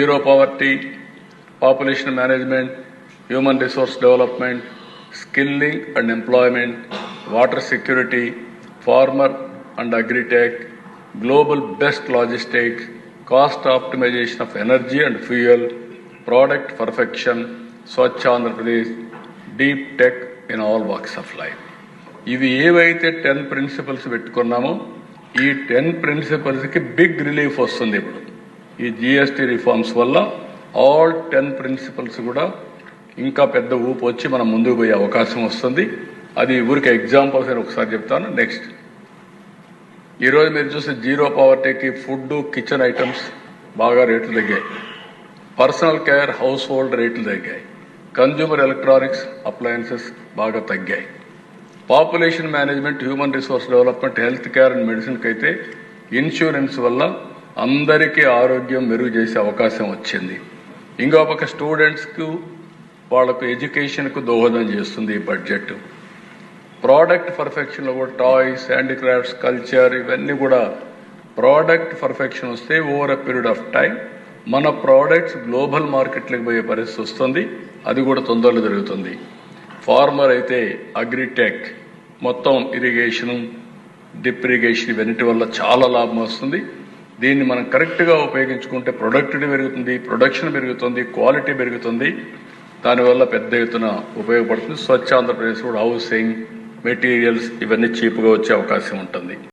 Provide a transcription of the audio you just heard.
Zero poverty population management human resource development skilling and employment water security farmer and agritech global best logistic cost optimisation of energy and fuel product perfection Swachh Andhra Pradesh deep tech in all walks of life ఇవి ఏవైతే ten principles పెట్టుకున్నామో ఈ ten ప్రిన్సిపల్స్కి big relief వస్తుంది ఇప్పుడు. ఈ GST reforms వల్ల all ten principles కూడా ఇంకా పెద్ద ఊపు వచ్చి మనం ముందుకు పోయే అవకాశం వస్తుంది. అది ఊరికి ఎగ్జాంపుల్స్ అని ఒకసారి చెప్తాను. నెక్స్ట్ ఈరోజు మీరు చూస్తే జీరో పవర్టీకి ఫుడ్ కిచెన్ ఐటమ్స్ బాగా రేట్లు తగ్గాయి. పర్సనల్ కేర్ హౌస్ హోల్డ్ రేట్లు తగ్గాయి. కన్జ్యూమర్ ఎలక్ట్రానిక్స్ అప్లయన్సెస్ బాగా తగ్గాయి. Population management human resource development health care and మెడిసిన్కి అయితే ఇన్సూరెన్స్ వల్ల అందరికీ ఆరోగ్యం మెరుగు చేసే అవకాశం వచ్చింది. ఇంకో పక్క స్టూడెంట్స్కు వాళ్ళకు ఎడ్యుకేషన్కు దోహదం చేస్తుంది ఈ బడ్జెట్ ప్రోడక్ట్ పర్ఫెక్షన్లో కూడా టాయ్స్ హ్యాండిక్రాఫ్ట్స్ కల్చర్ ఇవన్నీ కూడా ప్రోడక్ట్ పర్ఫెక్షన్ వస్తే over a period of time మన ప్రోడక్ట్స్ గ్లోబల్ మార్కెట్లకు పోయే పరిస్థితి వస్తుంది. అది కూడా తొందరలో జరుగుతుంది. ఫార్మర్ అయితే అగ్రిటెక్ మొత్తం ఇరిగేషన్ డిప్రిగేషన్ ఇరిగేషన్ ఇవన్నిటి వల్ల చాలా లాభం వస్తుంది. దీన్ని మనం కరెక్ట్గా ఉపయోగించుకుంటే ప్రొడక్టివిటీ పెరుగుతుంది ప్రొడక్షన్ పెరుగుతుంది క్వాలిటీ పెరుగుతుంది. దానివల్ల పెద్ద ఎత్తున ఉపయోగపడుతుంది. స్వచ్ఛ ఆంధ్రప్రదేశ్ కూడా హౌసింగ్ మెటీరియల్స్ ఇవన్నీ చీప్గా వచ్చే అవకాశం ఉంటుంది.